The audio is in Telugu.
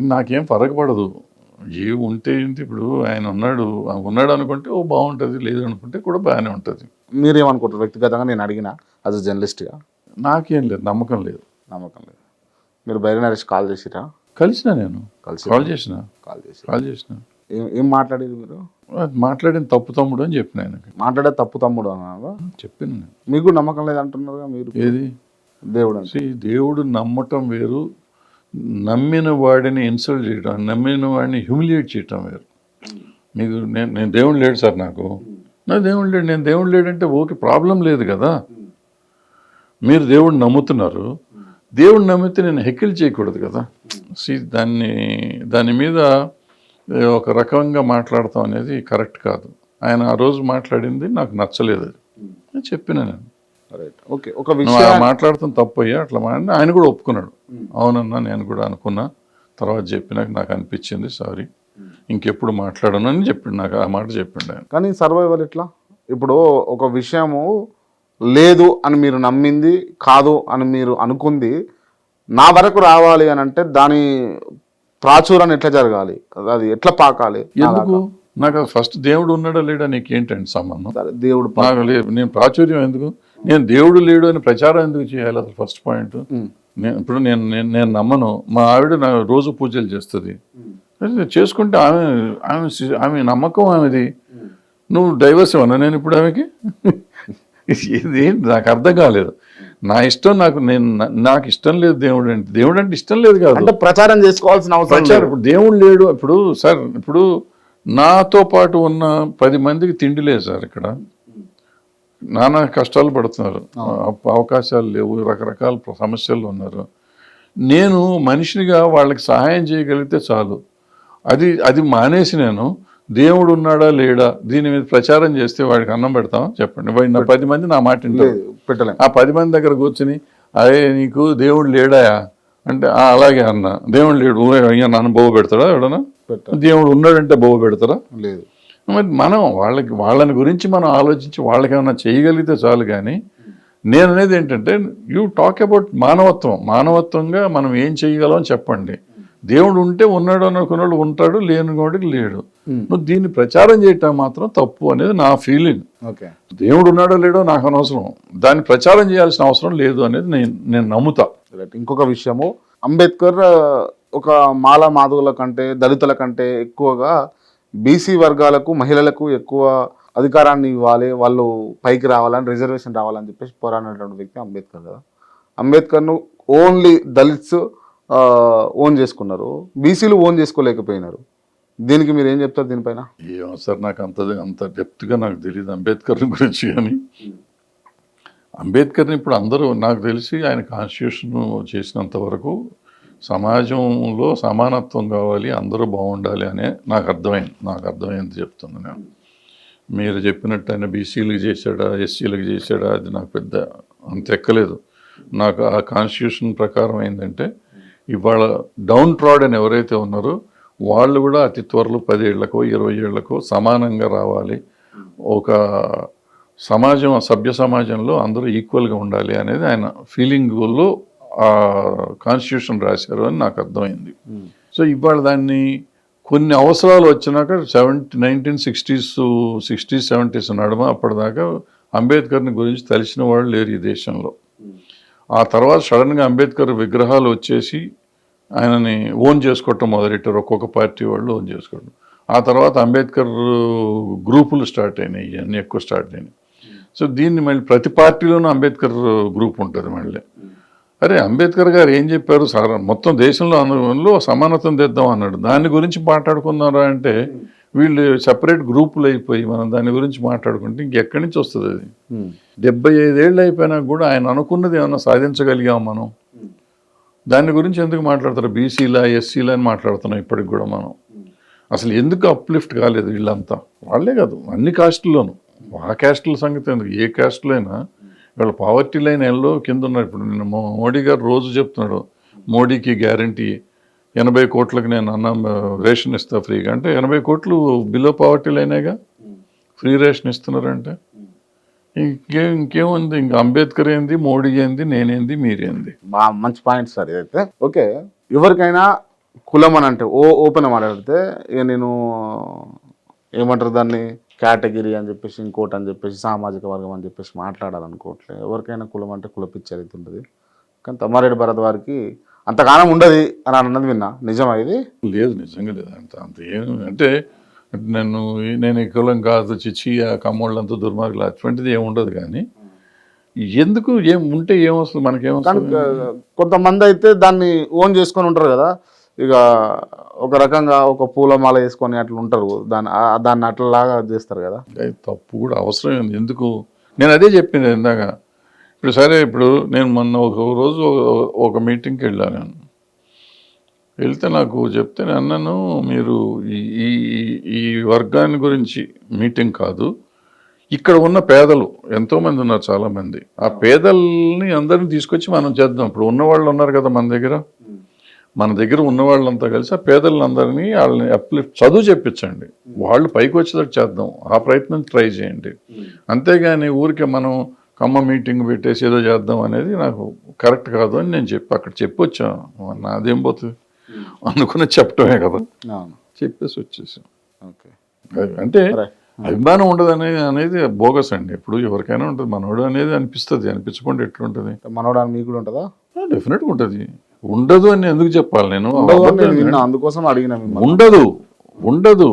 నాకేం ఫరక పడదు ఏ ఉంటే ఏంటి? ఇప్పుడు ఆయన ఉన్నాడు ఉన్నాడు అనుకుంటే ఓ బాగుంటుంది లేదు అనుకుంటే కూడా బాగానే ఉంటుంది. మీరేమనుకుంటారు? వ్యక్తిగతంగా నేను అడిగిన యాజ్ అ జర్నలిస్ట్గా నాకేం లేదు నమ్మకం లేదు. నమ్మకం లేదు. మీరు బైరి నరేష్ కాల్ చేసిరా? కలిసిన నేను. కలిసి కాల్ చేసిన. కాల్ చేసి. కాల్ చేసిన. ఏం మాట్లాడేది మీరు? మాట్లాడిన తప్పు తమ్ముడు అని చెప్పిన ఆయనకి. మాట్లాడే తప్పు తమ్ముడు అన్నారా చెప్పిన నేను. మీకు నమ్మకం లేదు అంటున్నారుగా మీరు? ఏది? దేవుడు దేవుడు నమ్మటం వేరు నమ్మిన వాడిని ఇన్సల్ట్ చేయటం నమ్మిన వాడిని హ్యూమిలియేట్ చేయటం వేరు. మీకు నేను నేను దేవుడు లేడు సార్ నాకు. నా దేవుడు లేడు నేను దేవుడు లేడంటే ఓకే ప్రాబ్లం లేదు కదా. మీరు దేవుడు నమ్ముతున్నారు. దేవుడు నమ్మితే నేను హెక్కిల్ చేయకూడదు కదా. సి దాన్ని దాని మీద ఒక రకంగా మాట్లాడతాం అనేది కరెక్ట్ కాదు. ఆయన ఆ రోజు మాట్లాడింది నాకు నచ్చలేదు. అది చెప్పిన నేను. ఓకే ఒక విషయం ఆ మాట్లాడతాం తప్పయ్యా అట్లా మాట్లాడి ఆయన కూడా ఒప్పుకున్నాడు. అవునన్నా నేను కూడా అనుకున్నా. తర్వాత చెప్పినాక నాకు అనిపించింది సారీ ఇంకెప్పుడు మాట్లాడను అని చెప్పిండు నాకు ఆ మాట చెప్పిండు ఆయన. కానీ సర్వైవల్ ఎట్లా? ఇప్పుడు ఒక విషయము లేదు అని మీరు నమ్మింది కాదు అని మీరు అనుకుంది నా వరకు రావాలి అని అంటే దాని ప్రాచుర్యం ఎట్లా జరగాలి? అది ఎట్లా పాకాలి? ఎందుకు? నాకు ఫస్ట్ దేవుడు ఉన్నాడా లేడా నీకేంటండి సంబంధం? సరే, దేవుడు నాకు నేను ప్రాచుర్యం ఎందుకు? నేను దేవుడు లేడు అని ప్రచారం ఎందుకు చేయాలి అసలు ఫస్ట్ పాయింట్. నేను ఇప్పుడు నేను నేను నమ్మను. మా ఆవిడ నా రోజు పూజలు చేస్తుంది. చేసుకుంటే ఆమె ఆమె ఆమె నమ్మకం ఆమెది. నువ్వు డైవర్స్ ఇవ్వనా నేను ఇప్పుడు ఆమెకి? ఇది నాకు అర్థం కాలేదు. నా ఇష్టం నాకు నేను నాకు ఇష్టం లేదు దేవుడు అంటే. దేవుడు అంటే ఇష్టం లేదు కాదు. అంటే ప్రచారం చేసుకోవాల్సిన అవసరం ప్రచారం ఇప్పుడు దేవుడు లేడు. ఇప్పుడు సార్ ఇప్పుడు నాతో పాటు ఉన్న పది మందికి తిండి లేదు సార్ ఇక్కడ. నానా కష్టాలు పడుతున్నారు. అవ- అవకాశాలు లేవు రకరకాల సమస్యలు ఉన్నారు. నేను మనిషినిగా వాళ్ళకి సహాయం చేయగలిగితే చాలు. అది అది మానేసి నేను దేవుడు ఉన్నాడా లేడా దీని మీద ప్రచారం చేస్తే వాడికి అన్నం పెడతాం చెప్పండి. నా పది మంది నా మాట పెట్టలేం. ఆ పది మంది దగ్గర కూర్చుని అదే నీకు దేవుడు లేడాయా అంటే "ఆ, అలాగే అన్న. దేవుడు లేడు. నన్ను బొవ్వ పెడతాడా ఎవడన్నా? పెట్ట దేవుడు ఉన్నాడంటే బొవ్వ పెడతారా? లేదు. మరి మనం వాళ్ళకి వాళ్ళని గురించి మనం ఆలోచించి వాళ్ళకి ఏమైనా చేయగలిగితే చాలు కానీ నేను అనేది ఏంటంటే యూ టాక్ అబౌట్ మానవత్వం. మానవత్వంగా మనం ఏం చేయగలం చెప్పండి. దేవుడు ఉంటే ఉన్నాడు అనుకున్నాడు ఉంటాడు లేని వాడికి లేడు. నువ్వు దీన్ని ప్రచారం చేయటం మాత్రం తప్పు అనేది నా ఫీలింగ్ ఓకే. దేవుడు ఉన్నాడో లేడో నాకు అనవసరం. దాన్ని ప్రచారం చేయాల్సిన అవసరం లేదు అనేది నేను నేను నమ్ముతా. ఇంకొక విషయము అంబేద్కర్ ఒక మాల మాధవుల కంటే దళితుల కంటే ఎక్కువగా బీసీ వర్గాలకు మహిళలకు ఎక్కువ అధికారాన్ని ఇవ్వాలి వాళ్ళు పైకి రావాలని రిజర్వేషన్ రావాలని చెప్పేసి పోరాడినటువంటి వ్యక్తి అంబేద్కర్ కదా. అంబేద్కర్ను ఓన్లీ దళిత్స్ ఓన్ చేసుకున్నారు. బీసీలు ఓన్ చేసుకోలేకపోయినారు. దీనికి మీరు ఏం చెప్తారు దీనిపైన? ఏమో సార్ నాకు అంత అంత డెప్త్గా నాకు తెలియదు అంబేద్కర్ గురించి కానీ. అంబేద్కర్ని ఇప్పుడు అందరూ నాకు తెలిసి ఆయన కాన్స్టిట్యూషన్ చేసినంత వరకు సమాజంలో సమానత్వం కావాలి అందరూ బాగుండాలి అనే నాకు అర్థమైంది. నాకు అర్థమైంది చెప్తున్నాను నేను. మీరు చెప్పినట్టు ఆయన బీసీలకు చేశాడా ఎస్సీలకు చేశాడా అది నాకు పెద్ద అంత ఎక్కలేదు. నాకు ఆ కాన్స్టిట్యూషన్ ప్రకారం ఏంటంటే ఇవాళ డౌన్ ట్రాడ్ అని ఎవరైతే ఉన్నారో వాళ్ళు కూడా అతి త్వరలో పదేళ్ళకో ఇరవై ఏళ్ళకో సమానంగా రావాలి. ఒక సమాజం సభ్య సమాజంలో అందరూ ఈక్వల్గా ఉండాలి అనేది ఆయన ఫీలింగ్లో కాన్స్టిట్యూషన్ రాశారు అని నాకు అర్థమైంది. సో ఇవాళ దాన్ని కొన్ని అవసరాలు వచ్చినాక seventy nineteen sixties sixties seventies నడుమ అప్పటిదాకా అంబేద్కర్ని గురించి తెలిసిన వాళ్ళు లేరు ఈ దేశంలో. ఆ తర్వాత సడన్గా అంబేద్కర్ విగ్రహాలు వచ్చేసి ఆయనని ఓన్ చేసుకోవటం మొదలెట్టారు. ఒక్కొక్క పార్టీ వాళ్ళు ఓన్ చేసుకోవడం ఆ తర్వాత అంబేద్కర్ గ్రూపులు స్టార్ట్ అయినాయి ఇవన్నీ ఎక్కువ స్టార్ట్ అయినాయి. సో దీన్ని మళ్ళీ ప్రతి పార్టీలోనూ అంబేద్కర్ గ్రూప్ ఉంటుంది మళ్ళీ. అరే అంబేద్కర్ గారు ఏం చెప్పారు? సార్ మొత్తం దేశంలో అందులో సమానత్వం తెద్దాం అన్నాడు. దాని గురించి మాట్లాడుకున్నారా అంటే వీళ్ళు సపరేట్ గ్రూపులు అయిపోయి మనం దాని గురించి మాట్లాడుకుంటే ఇంకెక్కడి నుంచి వస్తుంది అది? డెబ్బై ఐదేళ్ళు అయిపోయినా కూడా ఆయన అనుకున్నది ఏమన్నా సాధించగలిగాం మనం? దాని గురించి ఎందుకు మాట్లాడతారు? బీసీలా ఎస్సీలా అని మాట్లాడుతున్నాం ఇప్పటికి కూడా మనం. అసలు ఎందుకు అప్లిఫ్ట్ కాలేదు వీళ్ళంతా? వాళ్ళే కాదు అన్ని కాస్టుల్లోనూ ఆ క్యాస్టుల సంగతి ఎందుకు? ఏ అయినా వీళ్ళ పావర్టీ లైన్ ఎల్లో కింద ఉన్నారు ఇప్పుడు నిన్న మో- మోడీ గారు రోజు చెప్తున్నాడు మోడీకి గ్యారంటీ ఎనభై కోట్లకు నేను అన్నం రేషన్ ఇస్తా ఫ్రీగా. అంటే ఎనభై కోట్లు బిలో పావర్టీ లైనేగా ఫ్రీ రేషన్ ఇస్తున్నారంటే? ఇంకేం ఇంకేముంది? ఇంక అంబేద్కర్ ఏంది మోడీ ఏంది నేనేంది మీరేంది? బా మంచి పాయింట్ సార్ ఇదైతే. ఓకే ఎవరికైనా కులం అని అంటే ఓ ఓపెన్ మాట్లాడితే ఇక నేను ఏమంటారు దాన్ని? కేటగిరీ అని చెప్పేసి ఇంకోటి అని చెప్పేసి సామాజిక వర్గం అని చెప్పేసి మాట్లాడాలనుకోవట్లే. ఎవరికైనా కులం అంటే కులపిచ్చి అయితే ఉంటుంది కానీ తమ్మారెడ్డి భరత్ వారికి అంతగానం ఉండదు అని అన్నది విన్నా. నిజమా ఇది? లేదు నిజంగా లేదు. అంత అంత ఏం అంటే నేను ఈ కులం కాదు చిచ్చి ఆ కమ్మోళ్ళంతా దుర్మార్గులు అటువంటిది ఏమి ఉండదు కానీ ఎందుకు ఏం ఉంటే ఏమొస్తుంది క- కొంతమంది అయితే దాన్ని ఓన్ చేసుకొని ఉంటారు కదా. ఇక ఒక రకంగా ఒక పూలమాల వేసుకొని అట్లా ఉంటారు. దాన్ని దాన్ని అట్లలాగా చేస్తారు కదా. తప్పు కూడా అవసరం ఏంది ఎందుకు? నేను అదే చెప్పింది ఇందాక. ఇప్పుడు సరే ఇప్పుడు నేను మొన్న ఒక రోజు ఒక- మీటింగ్కి వెళ్ళాను నేను. వెళ్తే నాకు చెప్తే నేను మీరు ఈ ఈ- ఈ వర్గాన్ని గురించి మీటింగ్ కాదు. ఇక్కడ ఉన్న పేదలు ఎంతోమంది ఉన్నారు చాలామంది. ఆ పేదల్ని అందరిని తీసుకొచ్చి మనం చేద్దాం. ఇప్పుడు ఉన్నవాళ్ళు ఉన్నారు కదా మన దగ్గర. మన దగ్గర ఉన్న వాళ్ళంతా కలిసి ఆ పేదలందరినీ వాళ్ళని అప్లిఫ్ట్ చదువు చెప్పించండి. వాళ్ళు పైకి వచ్చేటట్టు చేద్దాం. ఆ ప్రయత్నం ట్రై చేయండి. అంతేగాని ఊరికే మనం కమ్మ మీటింగ్ పెట్టేసి ఏదో చేద్దాం అనేది నాకు కరెక్ట్ కాదు అని నేను చెప్పి అక్కడ చెప్పొచ్చాను. నాదేం పోతుంది? అనుకుని చెప్పటమే కదా. చెప్పేసి వచ్చేసాం. అంటే. అభిమానం ఉండదు అనేది అనేది బోగస్ అండి. ఇప్పుడు ఎవరికైనా ఉంటుంది. మనోడు అనేది అనిపిస్తుంది. అనిపించకుండా ఎట్లుంటుంది? మనవడానికి మీకు కూడా ఉంటుందా? డెఫినెట్గా ఉంటుంది. ఉండదు అని ఎందుకు చెప్పాలి నేను? అందుకోసం అడిగిన ఉండదు ఉండదు.